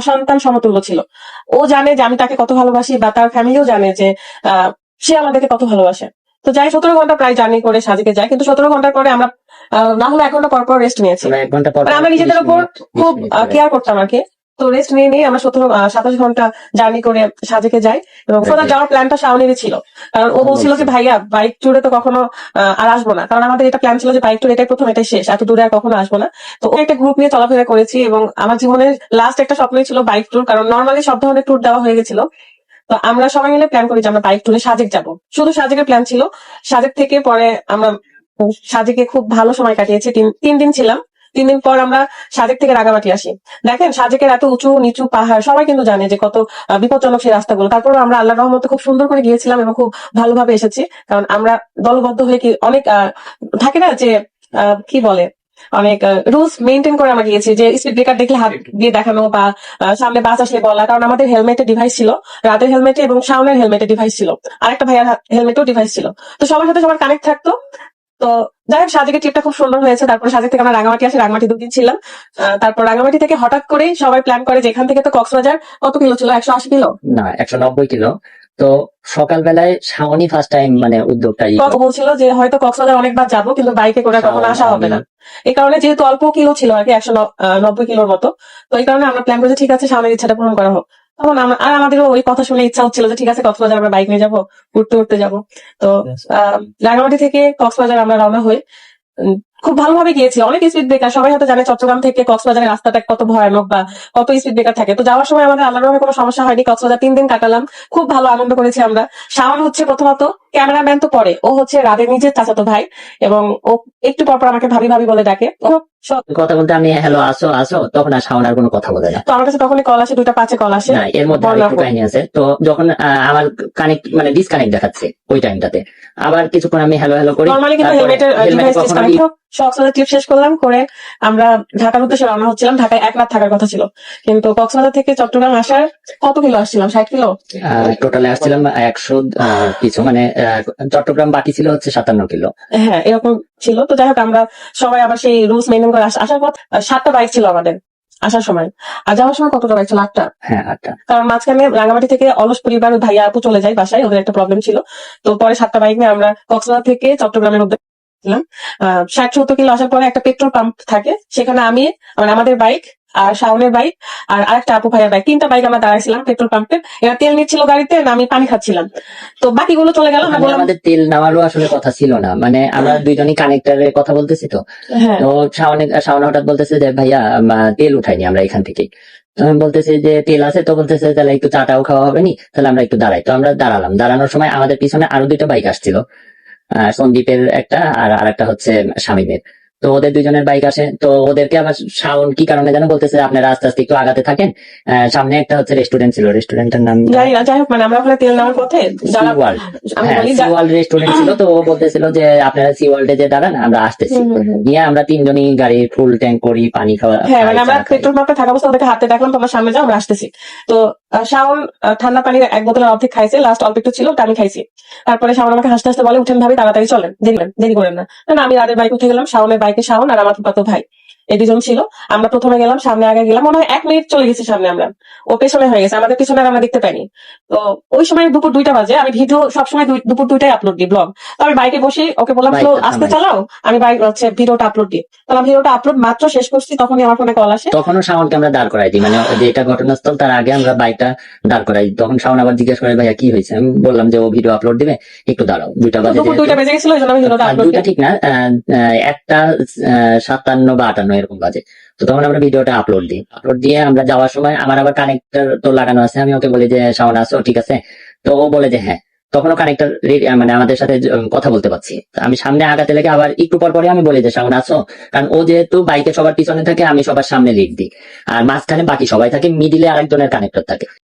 সন্তান সমতুল্য ছিল। ও জানে যে আমি তাকে কত ভালোবাসি বা তার ফ্যামিলিও জানে যে আহ, সে আমাদেরকে কত ভালোবাসে। তো যাই সতেরো ঘণ্টা প্রায় জার্নি করে সাজেকে যায় কিন্তু সতেরো ঘণ্টার পরে আমরা আহ, না হলে এক ঘণ্টা পরপর পর রেস্ট নিয়েছি। আমরা পর মানে আমরা নিজেদের উপর খুব কেয়ার করতাম আর কি। তো রেস্ট নিয়ে নিয়ে আমরা সতেরো সাতাশ ঘণ্টা জার্নি করে সাজেকে যাই এবং সোজা যাওয়ার প্ল্যানটা শাওনেরই ছিল। কারণ ও বলছিল যে ভাইয়া বাইক ট্যুরে তো কখনো আর আসব না। কারণ আমাদের এটা প্ল্যান ছিল যে বাইক ট্যুর এটাই প্রথম এটাই শেষ। এত দূরে আর কখনো আসব না। তো ও একটা গ্রুপ নিয়ে চলাফেরা করেছি এবং আমার জীবনের লাস্ট একটা স্বপ্নই ছিল বাইক ট্যুর কারণ নর্মালি সব ধরনের ট্যুর দেওয়া হয়ে গেছিল। তো আমরা সবাই মিলে প্ল্যান করি যে আমরা বাইক ট্যুরে সাজেক যাব। শুধু সাজেকের প্ল্যান ছিল। সাজেক থেকে পরে আমরা সাজেকে খুব ভালো সময় কাটিয়েছি। তিন দিন ছিলাম। তিন দিন পর আমরা সাজেক থেকে রাগামাটি আসি। দেখেন, সাজেকের এত উঁচু, নিচু পাহাড়, সবাই কিন্তু জানে যে কত বিপজ্জনক সেই রাস্তাগুলো। তারপর আমরা আল্লাহ রহমতে খুব সুন্দর করে গিয়েছিলাম এবং খুব ভালোভাবে এসেছি। কারণ আমরা দলবদ্ধ হয়ে কি অনেক থাকে না যে কি বলে? অনেক রুলস মেনটেন করে আমরা গিয়েছি যে স্পিড ব্রেকার দেখলে হাত দিয়ে দেখানো বা সামনে বাস আসলে বলা। কারণ আমাদের হেলমেটের ডিভাইস ছিল, রাতের হেলমেটে এবং শাওনের হেলমেটের ডিভাইস ছিল। আরেকটা ভাইয়ার হেলমেটেও ডিভাইস ছিল। তো সবার সাথে সবার কানেক্ট থাকতো। তো যাই হোক সাজেকের ট্রিপটা খুব সুন্দর হয়েছে। তারপর সাজেক থেকে আমরা রাঙামাটি আসি রাঙামাটি দুদিন ছিলাম। তারপর রাঙামাটি থেকে হঠাৎ করেই সবাই প্ল্যান করে যে এখান থেকে তো কক্সবাজার কত কিলো ছিল? একশো আশি কিলো? না একশো নব্বই কিলো। তো সকালবেলায় শাওনি ফার্স্ট টাইম মানে উদ্যোগটা ই কত বলছিল যে হয়তো কক্সবাজার অনেকবার যাব কিন্তু বাইকে করে কখনো আসা হবে না। এই কারণে যেহেতু অল্প কিলো ছিল আর কি একশো নব্বই কিলোর মতো। তো এই কারণে আমরা প্ল্যান করেছি ঠিক আছে সামনের ইচ্ছাটা পূরণ করা হোক। তখন আমরা আর আমাদের ওই কথা শুনে ইচ্ছা হচ্ছিল যে ঠিক আছে কক্সবাজার আমরা বাইক নিয়ে যাব ঘুরতে উঠতে যাব। তো আহ, রাঙামাটি থেকে কক্সবাজার আমরা রওনা হই। উম, খুব ভালোভাবে গিয়েছি। অনেক স্পিড ব্রেকার সবাই হয়তো জানে চট্টগ্রাম থেকে কক্সবাজারের রাস্তাটা কত ভয়ানক বা কত স্পিড ব্রেকার থাকে। তো যাওয়ার সময় আমাদের আল্লাহর কোনো সমস্যা হয়নি। কক্সবাজার তিন দিন কাটালাম। খুব ভালো আনন্দ করেছি আমরা। শাওন হচ্ছে প্রথমত ক্যামেরাম্যান তো পরে। ও হচ্ছে রাদের নিজের চাচাতো ভাই এবং ও একটু পর পর আমাকে ভাবি ভাবি বলে ডাকে। কথা বলতে আমি হ্যালো আসো আসো। তখন আর শাওন আর কোনো কথা বলে না। তো আমার কাছে তখনই কল আসে দুইটা পাঁচে কল আসে। এর মধ্যে আরেকটু কাহিনী আছে। তো যখন আমার কানেক্ট মানে ডিসকানেক্ট দেখাচ্ছে ওই টাইমটাতে আবার কিছুক্ষণ আমি হ্যালো হ্যালো করি। নর্মালি কিন্তু তারপরে হেলমেটের ডিভাইস ডিসকানেক্ট হোক কক্সবাজার ট্রিপ শেষ করলাম করে আমরা ঢাকার উদ্দেশ্যে রওনা হচ্ছিলাম। ঢাকায় এক রাত থাকার কথা ছিল। কিন্তু কক্সবাজার থেকে চট্টগ্রাম আসার কত কিলো আসছিলাম? ষাট কিলো? টোটালে আসছিলাম একশো কিছু মানে চট্টগ্রাম বাকি ছিল হচ্ছে সাতান্ন কিলো। হ্যাঁ এরকম ছিল। তো যাই হোক আমরা সবাই আবার সেই রুলস মেনটেন করে আস- আসার পর সাতটা বাইক ছিল আমাদের আসার সময়। আর যাওয়ার সময় কতটা বাইক ছিল? আটটা। হ্যাঁ আটটা। কারণ মাঝখানে রাঙামাটি থেকে অলস পরিবার ভাইয়া আপু চলে যায় বাসায় ওদের একটা প্রবলেম ছিল। তো পরে সাতটা বাইক নিয়ে আমরা কক্সবাজার থেকে চট্টগ্রামের মধ্যে ছিলাম। ষাট সত্তর কিলো আসার পরে একটা পেট্রোল পাম্প থাকে সেখানে আমি মানে আমাদের বাইক আর শাওনের বাইক আর আরেকটা আপু ভাইয়ের বাইক তিনটা বাইক আমরা দাঁড়াইছিলাম পেট্রোল পাম্পে এরা তেল নিচ্ছিল গাড়িতে আমি পানি খাচ্ছিলাম। তো বাকিগুলো চলে গেল মানে আমাদের তেল নেওয়ারও আসলে কথা ছিল না। মানে আমরা দুইজনই কানেক্টারের কথা বলতেছি তো। হ্যাঁ। তো শাওনে শাওন হঠাৎ বলতেছে যে ভাইয়া তেল উঠাইনি আমরা এখান থেকে। তো আমি বলতেছি যে তেল আছে? তো বলতেছে তাহলে একটু চাটাও খাওয়া হবে নি? তাহলে আমরা একটু দাঁড়াই। তো আমরা দাঁড়ালাম। দাঁড়ানোর সময় আমাদের পিছনে আরও দুইটা বাইক আসছিল। সন্দীপের একটা আর আরেকটা হচ্ছে শামিমের। তো ওদের দুইজনের বাইক আসে। তো ওদেরকে আবার শাওন কি কারণে যেন বলতেছে আপনারা আস্তে আস্তে একটু আগাতে থাকেন। সামনে একটা হচ্ছে রেস্টুরেন্ট ছিল। রেস্টুরেন্টের নাম জানি না যাই হোক মানে আমরা ওখানে তেল নেওয়ার পথে সি ওয়ার্ল্ড রেস্টুরেন্ট ছিল। তো ও বলতেছিল যে আপনারা সি ওয়ার্ল্ডে যে দাঁড়ান আমরা আসতেছি। নিয়ে আমরা তিনজনই গাড়ি ফুল ট্যাঙ্ক করি পানি খাওয়া হ্যাঁ মানে আমরা পেট্রোল পাম্পে থাকা অবস্থা ওদেরকে হাতে দেখলাম তোমরা সামনে যাও আমরা আসতেছি। তো শাওন ঠান্ডা পানির এক বোতলের অর্ধেক খাইছে লাস্ট অল্প একটু ছিল ওটা আমি খাইছি। তারপরে শাওন আমাকে হাসতে হাসতে বলে উঠেন ভাবি তাড়াতাড়ি চলেন দেরি দেরি করেন না। না, না আমি রাতের বাইক উঠে গেলাম শাওনের বাইকে শাওন আর আমার পাতো ভাই। এই দুজন ছিল। আমরা প্রথমে গেলাম সামনে আগে গেলাম। মনে হয় এক মিনিট চলে গেছি সামনে আমরা। ও পেছনে হয়ে গেছে আমাদের পেছনে আমরা দেখতে পাইনি। তো ওই সময় দুপুর দুইটা বাজে আমি ভিডিও সবসময় দুপুর দুইটাই আপলোড দিই ব্লগ তো আমি বাইকে বসে ওকে বললাম "স্লো, আস্তে চালাও? আমি বাইক হচ্ছে ভিডিওটা আপলোড দিই। তাহলে ভিডিওটা আপলোড মাত্র শেষ করছি তখনই আমার ফোনে কল আসে। তখনও শাওনকে আমরা দাঁড় করাই দিই। মানে যে এটা ঘটনাস্থল তার আগে আমরা বাইকটা দাঁড় করাই তখন শাওন আবার জিজ্ঞেস করে ভাইয়া কি হয়েছে? আমি বললাম যে ও ভিডিও আপলোড দিবে একটু দাঁড়াও। দুইটা বাজে দুপুর দুইটা বেজে গেছিল ওই জন্য আমি ভিডিওটা আপলোড দুইটা ঠিক না একটা আহ, সাতান্ন বা আটান্ন এরকম বাজে। তো তখন আমরা ভিডিওটা আপলোড দিই। আপলোড দিয়ে আমরা যাওয়ার সময় আমার আবার কানেক্টর তো লাগানো আছে। আমি ওকে বলি যে, সামনে আসো, ঠিক আছে? তো ও বলে যে হ্যাঁ। তখনও কানেক্টর মানে আমাদের সাথে কথা বলতে পারছি। আমি সামনে আগাতে লেগে আবার একটু পর পরে আমি বলি যে, সামনে আসো। কারণ ও যেহেতু বাইকে সবার পিছনে থাকে, আমি সবার সামনে লিখ দিই। আর মাঝখানে বাকি সবাই থাকে মিডিলে আরেকজনের কানেক্টর থাকে।